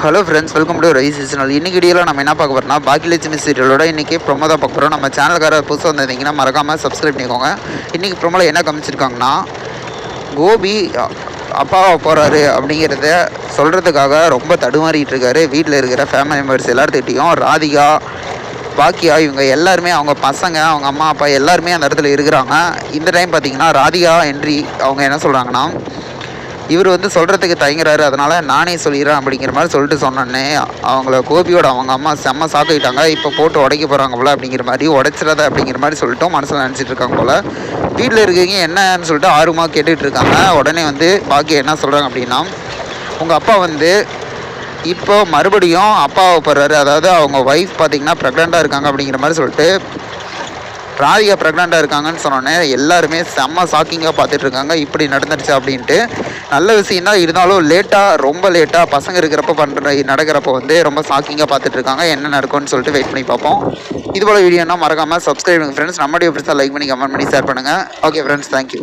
Hello friends welcome to rice seasonal இன்னைக்கு வீடியோவில் நம்ம என்ன பார்க்க போகிறோம்னா பாக்கி லட்சுமி சீரியலோட இன்றைக்கி ப்ரொமோ தான் பார்க்க போகிறோம் நம்ம சேனல்கார புதுசாக வந்திருந்தீங்கன்னா மறக்காமல் சப்ஸ்கிரைப் பண்ணிக்கோங்க. இன்றைக்கி ப்ரொமோவில் என்ன காமிச்சிருக்காங்கன்னா கோபி அப்பாவை போகிறாரு அப்படிங்கிறத சொல்கிறதுக்காக ரொம்ப தடுமாறிட்டு இருக்காரு. வீட்டில் இருக்கிற ஃபேமிலி மெம்பர்ஸ் எல்லார்த்திட்டையும் ராதிகா பாக்கியா இவங்க எல்லாருமே அவங்க பசங்க அவங்க அம்மா அப்பா எல்லாருமே அந்த இடத்துல இருக்கிறாங்க. இந்த டைம் பார்த்தீங்கன்னா ராதிகா என்ட்ரி அவங்க என்ன சொல்கிறாங்கன்னா இவர் வந்து சொல்கிறதுக்கு தயங்குறாரு. அதனால் நானே சொல்லிடுறேன் அப்படிங்கிற மாதிரி சொல்லிட்டு சொன்னோன்னே அவங்கள கோபியோட அவங்க அம்மா செம்ம சாக்கிட்டாங்க இப்போ போட்டு உடைக்க போகிறாங்க போல அப்படிங்கிற மாதிரி உடைச்சிடாத அப்படிங்கிற மாதிரி சொல்லிட்டோம் மனசில் நினச்சிட்டு இருக்காங்க போல். வீட்டில் இருக்கீங்க என்னன்னு சொல்லிட்டு ஆர்வமாக கேட்டுகிட்டு இருக்காங்க. உடனே வந்து பாக்கி என்ன சொல்கிறாங்க அப்படின்னா உங்கள் அப்பா வந்து இப்போ மறுபடியும் அப்பாவை போடுறாரு. அதாவது அவங்க ஒய்ஃப் பார்த்தீங்கன்னா ப்ரெக்னெண்ட்டாக இருக்காங்க அப்படிங்கிற மாதிரி சொல்லிட்டு ராதிகா ப்ரெக்னெண்ட்டாக இருக்காங்கன்னு சொன்னோன்னே எல்லாருமே செம்ம ஷாக்கிங்காக பார்த்துட்டு இருக்காங்க இப்படி நடந்துருச்சு அப்படின்ட்டு. நல்ல விஷயம் தான் இருந்தாலும் லேட்டாக ரொம்ப லேட்டாக பசங்க இருக்கிறப்ப பண்ணுற நடக்கிறப்ப வந்து ரொம்ப ஷாக்கிங்காக பார்த்துட்டு இருக்காங்க என்ன நடக்கும்னு சொல்லிட்டு வெயிட் பண்ணி பார்ப்போம். இது போல் வீடியோனா மறக்காமல் சப்ஸ்கிரைப் பண்ணுங்கள் ஃப்ரெண்ட்ஸ் நம்மளுடைய ஃப்ரெண்ட்ஸாக லைக் பண்ணி கமெண்ட் பண்ணி ஷேர் பண்ணுங்கள் ஓகே ஃப்ரெண்ட்ஸ் தேங்க்யூ